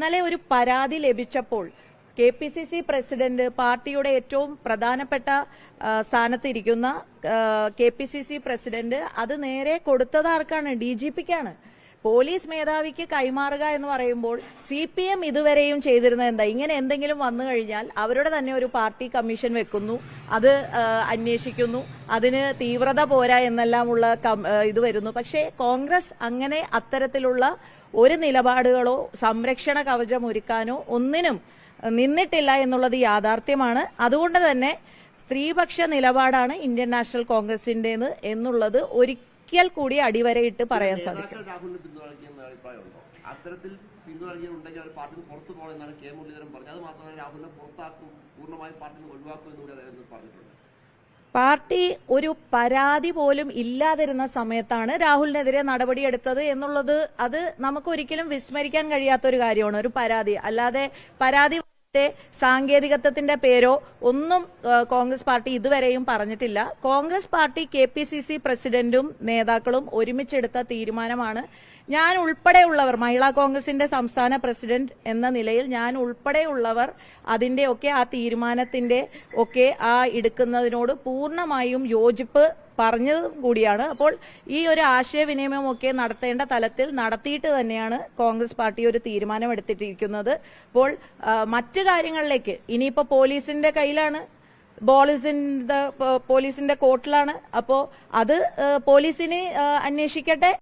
ഇന്നലെ ഒരു പരാതി ലഭിച്ചപ്പോൾ K P C C president പാർട്ടിയുടെ ഏറ്റവും പ്രധാനപ്പെട്ട സ്ഥാനത്തിരിക്കുന്ന K P C C president അത് നേരെ കൊടുത്തത് ആർക്കാണ്? ഡി ജി പിക്കാണ്. പോലീസ് മേധാവിക്ക് കൈമാറുക എന്ന് പറയുമ്പോൾ സി പി എം ഇതുവരെയും ചെയ്തിരുന്നത് എന്താ? ഇങ്ങനെ എന്തെങ്കിലും വന്നു കഴിഞ്ഞാൽ അവരുടെ തന്നെ ഒരു പാർട്ടി കമ്മീഷൻ വെക്കുന്നു അത് അന്വേഷിക്കുന്നു അതിന് തീവ്രത പോരാ എന്നെല്ലാമുള്ള ഇത് വരുന്നു. പക്ഷേ കോൺഗ്രസ് അങ്ങനെ അത്തരത്തിലുള്ള ഒരു നിലപാടുകളോ സംരക്ഷണ കവചം ഒരുക്കാനോ ഒന്നിനും നിന്നിട്ടില്ല എന്നുള്ളത് യാഥാർത്ഥ്യമാണ്. അതുകൊണ്ട് തന്നെ സ്ത്രീപക്ഷ നിലപാടാണ് ഇന്ത്യൻ നാഷണൽ കോൺഗ്രസിന്റേത് എന്നുള്ളത് ഒരിക്കൽ കൂടി അടിവരയിട്ട് പറയാൻ സാധിക്കും. നേതാക്കൾ രാഹുലിനെ പിന്തുണയ്ക്കുന്ന അഭിപ്രായമുണ്ടോ? അത്തരത്തിൽ പിന്തുണയ്ക്കുന്നുണ്ടെങ്കിൽ അവർ പാർട്ടിയിൽ പുറത്തു പോകണമെന്നാണ് കെ മുരളീധരൻ പറഞ്ഞത്. അത് മാത്രമല്ല രാഹുലിനെ പുറത്താക്കും പൂർണമായും പാർട്ടിയിൽ നിന്ന് ഒഴിവാക്കും എന്നുകൂടി അദ്ദേഹം പറഞ്ഞിട്ടുണ്ട്. പാർട്ടി ഒരു പരാതി പോലും ഇല്ലാതിരുന്ന സമയത്താണ് രാഹുലിനെതിരെ നടപടിയെടുത്തത് എന്നുള്ളത് അത് നമുക്ക് ഒരിക്കലും വിസ്മരിക്കാൻ കഴിയാത്ത ഒരു കാര്യമാണ് ഒരു പരാതി. അല്ലാതെ പരാതി ത്തെ സാങ്കേതികത്വത്തിന്റെ പേരോ ഒന്നും കോൺഗ്രസ് പാർട്ടി ഇതുവരെയും പറഞ്ഞിട്ടില്ല. Congress party K P C C പ്രസിഡന്റും നേതാക്കളും ഒരുമിച്ചെടുത്ത തീരുമാനമാണ്. ഞാൻ ഉൾപ്പെടെയുള്ളവർ മഹിളാ കോൺഗ്രസിന്റെ സംസ്ഥാന പ്രസിഡന്റ് എന്ന നിലയിൽ ഞാൻ ഉൾപ്പെടെയുള്ളവർ അതിന്റെ ഒക്കെ ആ തീരുമാനത്തിന്റെ ഒക്കെ ആ എടുക്കുന്നതിനോട് പൂർണമായും യോജിപ്പ് പറഞ്ഞതും കൂടിയാണ്. അപ്പോൾ ഈ ഒരു ആശയവിനിമയമൊക്കെ നടത്തേണ്ട തലത്തിൽ നടത്തിയിട്ട് തന്നെയാണ് കോൺഗ്രസ് പാർട്ടി ഒരു തീരുമാനമെടുത്തിട്ടിരിക്കുന്നത്. അപ്പോൾ മറ്റു കാര്യങ്ങളിലേക്ക് ഇനിയിപ്പോ പോലീസിന്റെ കയ്യിലാണ് പോലീസിന്റെ പോലീസിന്റെ കോർട്ടിലാണ് അപ്പോ അത് പോലീസിന് അന്വേഷിക്കട്ടെ?